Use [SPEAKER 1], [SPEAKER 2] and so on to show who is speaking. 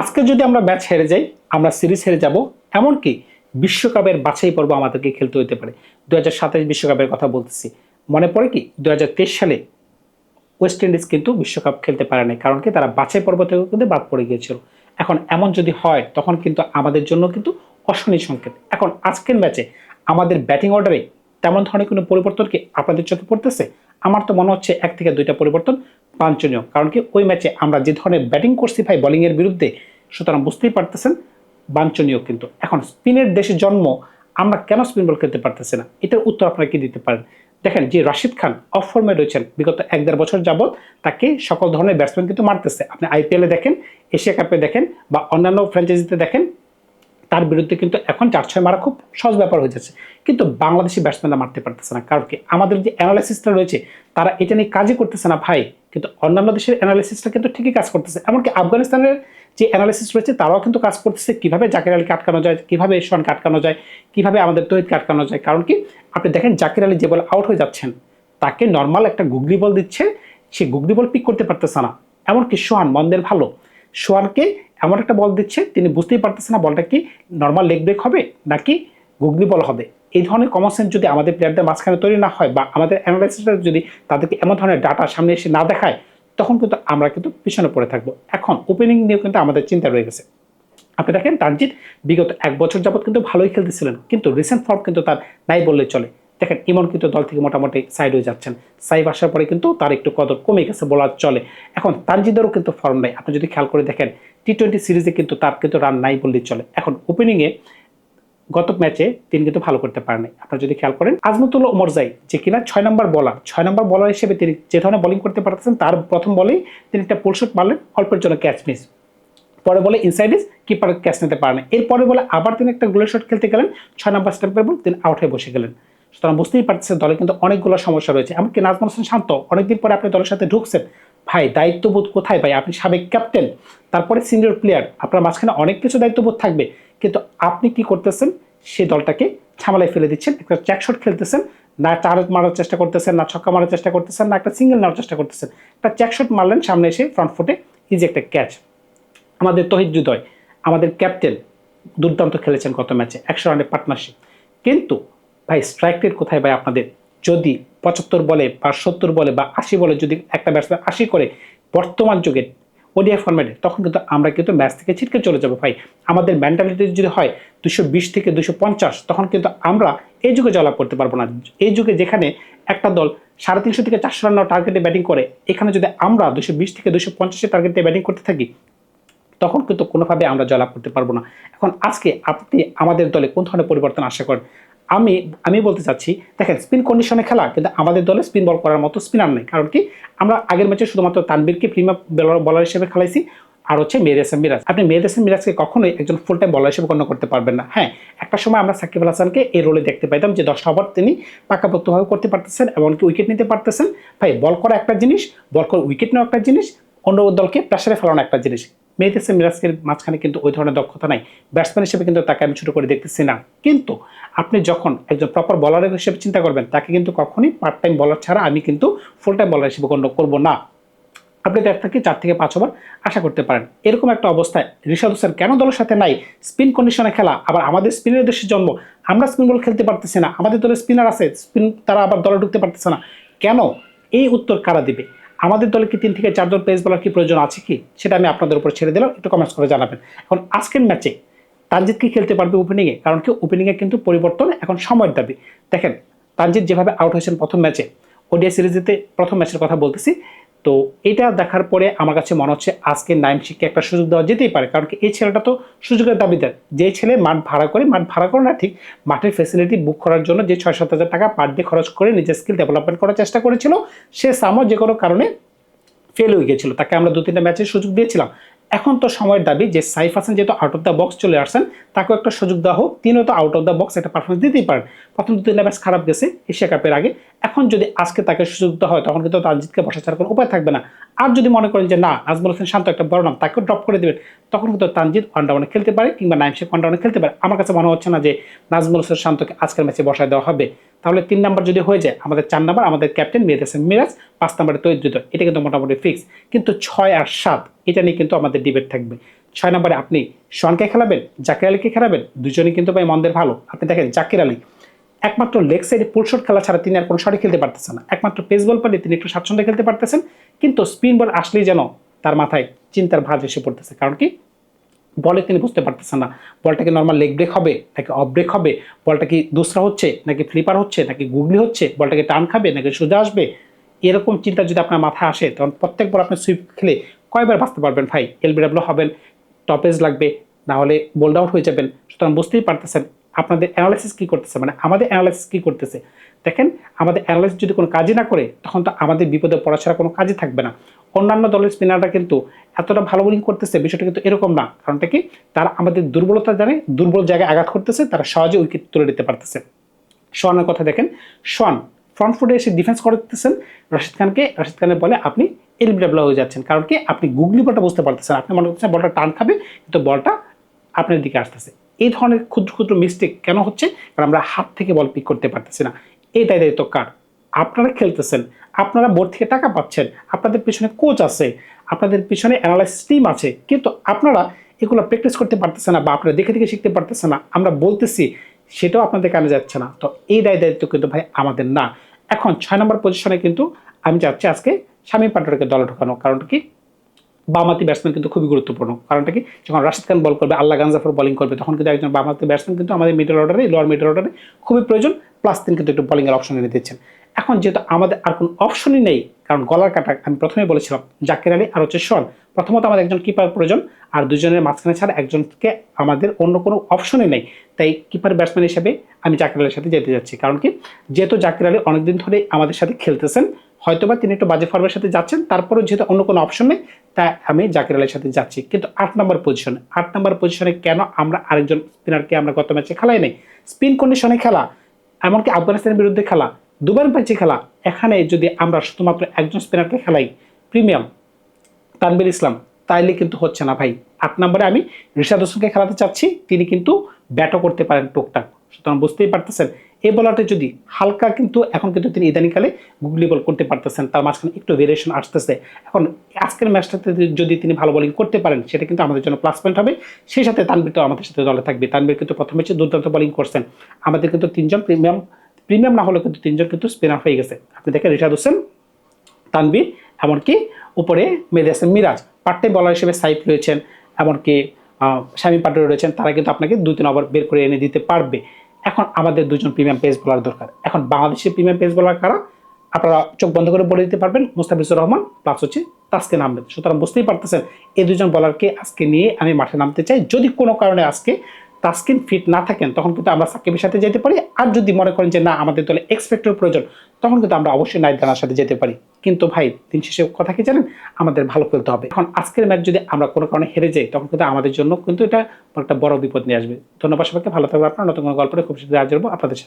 [SPEAKER 1] আজকে যদি আমরা ম্যাচ হেরে যাই, আমরা সিরিজ হেরে যাব। এমনকি বিশ্বকাপের বাছাই পর্ব আমাদেরকে খেলতে হতে পারে। দু হাজার বিশ্বকাপের কথা বলতেছি। মনে পড়ে কি? দু হাজার তেইশ সালে ওয়েস্ট ইন্ডিজ কিন্তু বিশ্বকাপ খেলতে পারে নাই, কারণ কি? তারা বাছাই পর্ব থেকে কিন্তু বাদ পড়ে গিয়েছিল। এখন এমন যদি হয়, তখন কিন্তু আমাদের জন্য কিন্তু অশনি সংকেত। এখন আজকের ম্যাচে আমাদের ব্যাটিং অর্ডারে তেমন ধরনের কোনো পরিবর্তন কি আপনাদের চোখে পড়তেছে? আমার তো মনে হচ্ছে এক থেকে দুইটা পরিবর্তন বাঞ্ছনীয়। কারণ কি, ওই ম্যাচে আমরা যে ধরনের ব্যাটিং করছি ভাই বোলিংয়ের বিরুদ্ধে, সুতরাং বুঝতেই পারতেছেন, বাঞ্ছনীয় কিন্তু। এখন স্পিনের দেশে জন্ম, আমরা কেন স্পিন বল খেলতে পারতেছি না? এটার উত্তর আপনারা কি দিতে পারেন? দেখেন, যে রাশিদ খান অফ ফর্মে রয়েছেন, বিগত এক দেড় বছর যাবৎ, তাকে সকল ধরনের ব্যাটসম্যান কিন্তু মারতেছে। আপনি আইপিএলে দেখেন, এশিয়া কাপে দেখেন, বা অন্যান্য ফ্র্যাঞ্চাইজিতে দেখেন, তার বিরুদ্ধে কিন্তু এখন চার ছয় মারা খুব সহজ ব্যাপার হয়ে যাচ্ছে। কিন্তু বাংলাদেশি ব্যাটসম্যানরা মারতে পারতেছে না। কারণ কি, আমাদের যে অ্যানালাইসিসটা রয়েছে, তারা এটা নিয়ে কাজই করতেছে না। ভাই কিন্তু অন্যান্য দেশের অ্যানালিসিসটা কিন্তু ঠিকই কাজ করতেছে। এমনকি আফগানিস্তানের যে অ্যানালিসিস রয়েছে, তারাও কিন্তু কাজ করতেছে কীভাবে জাকির আলীকে আটকানো যায়, কীভাবে ইরফানকে আটকানো যায়, কীভাবে আমাদের তহিদকে আটকানো যায়। কারণ কি, আপনি দেখেন জাকির আলী যে বল আউট হয়ে যাচ্ছেন, তাকে নর্মাল একটা গুগলি বল দিচ্ছে, সে গুগলি বল পিক করতে পারতেছে না। এমনকি সোহান, মন্দের ভালো। সোহানকে এমন একটা বল দিচ্ছে, তিনি বুঝতেই পারতেছে না বলটা কি নর্মাল লেগ ব্রেক হবে নাকি গুগলি বল হবে। এই ধরনের কমন সেন্স যদি আমাদের প্লেয়ারদের মাঝখানে তৈরি না হয় বা আমাদের অ্যানালাইসিসটা যদি তাদেরকে এমন ধরনের ডাটা সামনে এসে না দেখায়, তখন কিন্তু আমরা কিন্তু পিছনে পড়ে থাকব। এখন ওপেনিং নিয়েও কিন্তু আমাদের চিন্তা রয়ে গেছে। আপনি দেখেন তানজিৎ বিগত এক বছর যাবৎ কিন্তু ভালোই খেলতেছিলেন, কিন্তু রিসেন্ট ফর্ম কিন্তু তার নাই বললে চলে। দেখেন ইমন কিন্তু দল থেকে মোটামুটি সাইড হয়ে যাচ্ছেন। সাইব আসার পরে কিন্তু তার একটু কদর কমে গেছে বলার চলে। এখন তানজিদেরও কিন্তু ফর্ম নাই। আপনি যদি খেয়াল করে দেখেন টি টোয়েন্টি সিরিজে কিন্তু তার কিন্তু রান নাই বললেই চলে। এখন ওপেনিংয়ে গত ম্যাচে তিনি কিন্তু ভালো করতে পারেন আপনারা যদি খেয়াল করেন, আজমতুল্লাহ ওমরজাই যে কিনা ছয় নম্বর বলার ছয় নম্বর বলার হিসেবে তিনি যে ধরনের বোলিং করতে পারতেছেন, তার প্রথম বলেই তিনি একটা পোলশট মারলেন, অল্পের জন্য ক্যাচ মিস পরে বলে ইনসাইডিস কিপার ক্যাচ নিতে পারেন এরপরে বলে আবার তিনি একটা গোলের শট খেলতে গেলেন, ছয় নম্বর স্ট্যাম্পের বল তিনি আউট হয়ে বসে গেলেন। সুতরাং বুঝতেই পারতেছেন দলে কিন্তু অনেকগুলো সমস্যা রয়েছে। এমনকি নাজমুল হোসেন শান্ত অনেকদিন পরে আপনি দলের সাথে ঢুকছেন। ভাই, দায়িত্ববোধ কোথায় ভাই? আপনি সাবেক ক্যাপ্টেন তারপরে সিনিয়র প্লেয়ার আপনার মাঝখানে অনেক কিছু দায়িত্ববোধ থাকবে। কিন্তু আপনি কি করতেছেন? সেই দলটাকে ঝামেলায় ফেলে দিচ্ছেন। একটা চ্যাক শট খেলতেছেন, না চার মারার চেষ্টা করতেছেন, না ছক্কা মারার চেষ্টা করতেছেন, না একটা সিঙ্গেল নেওয়ার চেষ্টা করতেছেন। একটা চ্যাকশট মারলেন, সামনে এসে ফ্রন্ট ফুটে ইজি একটা ক্যাচ আমাদের তহিদ আমাদের ক্যাপ্টেন দুর্দান্ত খেলেছেন গত ম্যাচে একশো রানের পার্টনারশিপ কিন্তু ভাই স্ট্রাইক রেট কোথায় ভাই আপনাদের? যদি পঁচাত্তর বলে বা সত্তর বলে বা আশি বলে যদি একটা ব্যাটসম্যান আশি করে, বর্তমান যুগে ওডিআই ফর্ম্যাটে তখন কিন্তু আমরা কিন্তু ম্যাচ থেকে ছিটকে চলে যাব ভাই। আমাদের মেন্টালিটি যদি হয় দুশো বিশ থেকে দুশো পঞ্চাশ, তখন কিন্তু আমরা এই যুগে জয়লাভ করতে পারব না। এই যুগে যেখানে একটা দল সাড়ে তিনশো থেকে চারশো রান টার্গেটে ব্যাটিং করে, এখানে যদি আমরা দুশো বিশ থেকে দুশো পঞ্চাশের টার্গেটে ব্যাটিং করতে থাকি, তখন কিন্তু কোনোভাবে আমরা জয়লাভ করতে পারব না। এখন আজকে আপনি আমাদের দলে কোন ধরনের পরিবর্তন আশা করেন? আমি আমি বলতে চাচ্ছি, দেখেন স্পিন কন্ডিশনে খেলা, কিন্তু আমাদের দলে স্পিন বল করার মতো স্পিনার নেই। কারণ কি? আমরা আগের ম্যাচে শুধুমাত্র তানবীরকে প্রিমিয়ার বলার হিসেবে খেলাইছি, আর হচ্ছে মেহেদ মিরাজ। আপনি মেহেদ মিরাজকে কখনোই একজন ফুল টাইম বলার হিসেবে গণ্য করতে পারবেন না। হ্যাঁ একটা সময় আমরা সাকিব আল হাসানকে এই রোলে দেখতে পাইতাম যে দশটা ওভার তিনি পাকাপোক্তভাবে করতে পারতেছেন, এমনকি উইকেট নিতে পারতেছেন। ভাই বল করা একটা জিনিস বল করে উইকেট নেওয়া একটা জিনিস, অন্য দলকে প্রেসারে ফেলানো একটা জিনিস। মেহেদ হাসান মাঝখানে কিন্তু ওই ধরনের দক্ষতা নাই। ব্যাটসম্যান হিসেবে কিন্তু তাকে আমি ছোটো করে দেখতেছি না। কিন্তু আপনি যখন একজন প্রপার বলার হিসেবে চিন্তা করবেন, তাকে কিন্তু কখনই পার্ট টাইম বলার ছাড়া আমি কিন্তু ফুল টাইম বলার হিসেবে গণ্য করব না। আপনি দেড় থেকে চার থেকে পাঁচ ওভার আশা করতে পারেন। এরকম একটা অবস্থায় ঋষাদ হোসেন কেন দলের সাথে নাই? স্পিন কন্ডিশনে খেলা, আবার আমাদের স্পিনের দেশে জন্ম। আমরা স্পিন বল খেলতে পারতেছি না। আমাদের দলের স্পিনার আছে স্পিন তারা আবার দলে ঢুকতে পারতেছে না। কেন? এই উত্তর কারা দিবে? আমাদের দলে কি তিন থেকে চারজন পেস বলার কি প্রয়োজন আছে কি? সেটা আমি আপনাদের উপর ছেড়ে দিলাম, একটু কমেন্টস করে জানাবেন। এখন আজকের ম্যাচে তানজিত কি খেলতে পারবে ওপেনিংয়ে কারণ কি ওপেনিংয়ে কিন্তু পরিবর্তন, এখন সময়ের দাবি। দেখেন তানজিৎ যেভাবে আউট হয়েছেন প্রথম ম্যাচে ওডিয়া সিরিজেতে প্রথম ম্যাচের কথা বলতেছি। তো এটা দেখার পরে আমার কাছে মনে হচ্ছে আজকে নাইম শিখকে একটা সুযোগ দেওয়া যেতেই পারে। কারণ কি এই ছেলেটা তো সুযোগের দাবিদার। যে ছেলে মাঠ ভাড়া করে, মাঠ ভাড়া করে না ঠিক, মাঠের ফেসিলিটি বুক করার জন্য যে ছয় সাত হাজার টাকা পার ডে খরচ করে নিজের স্কিল ডেভেলপমেন্ট করার চেষ্টা করেছিল, সে সামো যে কোনো কারণে ফেল হয়ে গেছিল তাকে আমরা দু তিনটা ম্যাচের সুযোগ দিয়েছিলাম। এখন তো সময়ের দাবি যে সাইফ হাসান যেহেতু আউট অফ দ্য বক্স চলে আসছেন, তাকেও একটা সুযোগ দেওয়া হোক, তিনিও তো আউট অফ দ্য বক্স একটা পারফরমেন্স দিতেই পারেন। প্রথম দু তিনটা ম্যাচ খারাপ গেছে, এশিয়া কাপের আগে। এখন যদি আজকে তাকে সুযোগ দেওয়া হয়, তখন কিন্তু তানজিৎকে বসা ছাড়া কোনো উপায় থাকবে না। আর যদি মনে করেন যে, না, নাজমুল হোসেন শান্ত একটা বড় নাম, তাকেও ড্রপ করে দেবেন, তখন কিন্তু তানজিৎ ওয়ান খেলতে পারে কিংবা নাইম শেখ ওয়ান খেলতে পারে। আমার কাছে মনে হচ্ছে না যে, নাজমুল হোসেন শান্তকে আজকের ম্যাচে বসায় দেওয়া হবে। তাহলে তিন নাম্বার যদি হয়ে যায়, আমাদের চার নাম্বার আমাদের ক্যাপ্টেন মেহেদ হাসান মিরাজ, পাঁচ নাম্বারে তৈরি এটা কিন্তু মোটামুটি ফিক্স কিন্তু ছয় আর সাত, এটা নিয়ে কিন্তু আমাদের ডিবেট থাকবে। ছয় নম্বরে আপনি শনকে খেলাবেন, জাকির আলীকে খেলাবেন, দুজনেই কিন্তু ভাই মন্দের ভালো। আপনি দেখেন জাকির আলী একমাত্র লেগ সাইডে পুল শট খেলা ছাড়া তিনি আর কোনো শটই খেলতে পারতেছেন না। একমাত্র পেস বল পারলে তিনি একটু স্বাচ্ছন্দ্যে খেলতে পারতেছেন, কিন্তু স্পিন বল আসলেই যেন তার মাথায় চিন্তার ভাঁজ এসে পড়তেছে। কারণ কি? বলে তিনি বুঝতে পারতেছেন না। বলটা কি নর্মাল লেগ ব্রেক হবে, নাকি অফ ব্রেক হবে? বলটা কি দুসরা হচ্ছে, নাকি ফ্লিপার হচ্ছে, নাকি গুগলি হচ্ছে? বলটাকে টান খাবে, নাকি সোজা আসবে? এরকম চিন্তা যদি আপনার মাথায় আসে, তখন প্রত্যেকবার আপনি সুইপ খেলে কয়বার বাঁচতে পারবেন ভাই? এলবিডাব্লিউ হবেন টপেজ লাগবে, না হলে বোল্ড আউট হয়ে যাবেন। সুতরাং বুঝতেই পারতেছেন আপনাদের অ্যানালাইসিস কী করতেছে? মানে আমাদের অ্যানালাইসিস কী করতেছে? দেখেন, আমাদের অ্যানালাইসিস যদি কোনো কাজই না করে, তখন তো আমাদের বিপদে পড়া ছাড়া কোনো কাজই থাকবে না। অন্যান্য দলের স্পিনাররা কিন্তু এতটা ভালো বোলিং করতেছে, বিষয়টা কিন্তু এরকম না। কারণটা কি? তারা আমাদের দুর্বলতা জানে, দুর্বল জায়গায় আঘাত করতেছে, তারা সহজে উইকেট তুলে দিতে পারতেছে। সোয়ানের কথা দেখেন সোয়ান ফ্রন্ট ফুটে এসে ডিফেন্স করতেছেন। রশিদ খানকে, রশিদ খানের বলে আপনি এলবিডাব্লিউ হয়ে যাচ্ছেন। কারণ কি? আপনি গুগলি বলটা বুঝতে পারতেছেন। আপনি মনে করছেন বলটা টান খাবে, কিন্তু বলটা আপনার দিকে আসতেছে। এই ধরনের ক্ষুদ্র ক্ষুদ্র মিস্টেক কেন হচ্ছে? কারণ আমরা হাত থেকে বল পিক করতে পারতেছি না। এইটাই দায়িত্ব কার? আপনারা খেলতেছেন, আপনারা বোর্ড থেকে টাকা পাচ্ছেন, আপনাদের পিছনে কোচ আছে, আপনাদের পিছনে অ্যানালাইসিস টিম আছে, কিন্তু আপনারা এগুলো প্র্যাকটিস করতে পারতেছে না বা আপনারা দেখে দেখে শিখতে পারতেছে না, আমরা বলতেছি, সেটাও আপনাদের কানে যাচ্ছে না। তো এই দায় দায়িত্ব কিন্তু ভাই আমাদের না। এখন ছয় নম্বর পজিশনে কিন্তু আমি চাচ্ছি আজকে স্বামী পাটোয়ারিকে দলে ঢোকানো কারণ কি? বামাতি ব্যাটসম্যান কিন্তু খুবই গুরুত্বপূর্ণ। কারণটা কি? যখন রাশিদ খান বল করবে, আল্লাহ গানজাফর বোলিং করবে, তখন কিন্তু একজন বামাতি ব্যাটসম্যান কিন্তু আমাদের মিডল অর্ডারে লোয়ার মিডল অর্ডারে খুবই প্রয়োজন প্লাস তিনি কিন্তু একটু বলিংয়ের অপশন এনে দিচ্ছেন। এখন যেহেতু আমাদের আর কোনো অপশনই নেই, কারণ গলার কাটা আমি প্রথমে বলেছিলাম, জাকির আলী আর হচ্ছে শন প্রথমত আমাদের একজন কিপার প্রয়োজন, আর দুজনের মাঝখানে ছাড়া একজনকে আমাদের অন্য কোনো অপশনই নেই। তাই কিপার ব্যাটসম্যান হিসেবে আমি জাকির আলীর সাথে যেতে যাচ্ছি। কারণ কি? যেহেতু জাকির আলী অনেকদিন ধরে আমাদের সাথে খেলতেছেন হয়তোবা তিনি একটু বাজে ফর্মের সাথে যাচ্ছেন, তারপরেও যেহেতু অন্য কোনো অপশন নেই, তাই আমি জাকির আলীর সাথে যাচ্ছি। কিন্তু আট নম্বর পজিশনে আট নম্বর পজিশনে কেন আমরা আরেকজন স্পিনারকে আমরা গত ম্যাচে খেলাই নেই? স্পিন কন্ডিশনে খেলা, এমনকি আফগানিস্তানের বিরুদ্ধে খেলা দুবার ম্যাচে খেলা, এখানে যদি আমরা শুধুমাত্র একজন স্পিনারকে খেলাই, প্রিমিয়াম তানবির ইসলাম, তাইলে কিন্তু হচ্ছে না ভাই। আট নম্বরে আমি রিশাদ হোসেনকে খেলাতে চাচ্ছি, তিনি কিন্তু ব্যাটও করতে পারেন টুকটাক। সুতরাং বুঝতেই পারতেছেন। এই বলারটা যদি হালকা কিন্তু এখন কিন্তু তিনি ইদানিংকালে গুগলি বল করতে পারতেছেন, তার মাঝখানে একটু ভেরিয়েশন আসতেছে। এখন আজকের ম্যাচটাতে যদি তিনি ভালো বোলিং করতে পারেন, সেটা কিন্তু আমাদের জন্য প্লাস পয়েন্ট হবে। সেই সাথে তানবির তো আমাদের সাথে দলে থাকবে। তানবির কিন্তু প্রথম ম্যাচে দুর্দান্ত বোলিং করছেন। আমাদের কিন্তু তিনজন প্রিমিয়াম প্রিমিয়াম না হলেও কিন্তু তিনজন কিন্তু স্পিনার হয়ে গেছে। আপনি দেখেন রিশাদ হোসেন তানবির এমনকি উপরে মেহেদি হাসান মিরাজ। পার্ট টাইম বলার হিসেবে সাইফ রয়েছেন। এমনকি শামীম পাটোয়ারি রয়েছেন। তারা কিন্তু আপনাকে দু তিন ওভার বের করে এনে দিতে পারবে। এখন আমাদের দুজন প্রিমিয়াম পেস বলার দরকার। এখন বাংলাদেশের প্রিমিয়াম পেস বলার কারা? আপনারা চোখ বন্ধ করে বলে দিতে পারবেন, মুস্তাফিজুর রহমান প্লাস হচ্ছে তাসকিন আহমেদ। সুতরাং বুঝতেই পারতেছেন, এই দুজন বলারকে আজকে নিয়ে আমি মাঠে নামতে চাই। যদি কোনো কারণে আজকে তাস্কিন ফিট না থাকেন, তখন কিন্তু আমরা সাকিবের সাথে যেতে পারি। আর যদি মনে করেন যে না, আমাদের দলে এক্সপেক্টের প্রয়োজন, তখন কিন্তু আমরা অবশ্যই নাইদানার সাথে যেতে পারি। কিন্তু ভাই, দিন শেষে কথা কি জানেন? আমাদের ভালো খেলতে হবে। এখন আজকের ম্যাচ যদি আমরা কোনো কারণে হেরে যাই, তখন কিন্তু আমাদের জন্য কিন্তু এটা একটা বড় বিপদ নিয়ে আসবে। ধন্যবাদ সবাইকে, ভালো থাকবে আপনার। নতুন কোনো গল্পটা খুব শীঘ্রই আজ আপনাদের সাথে।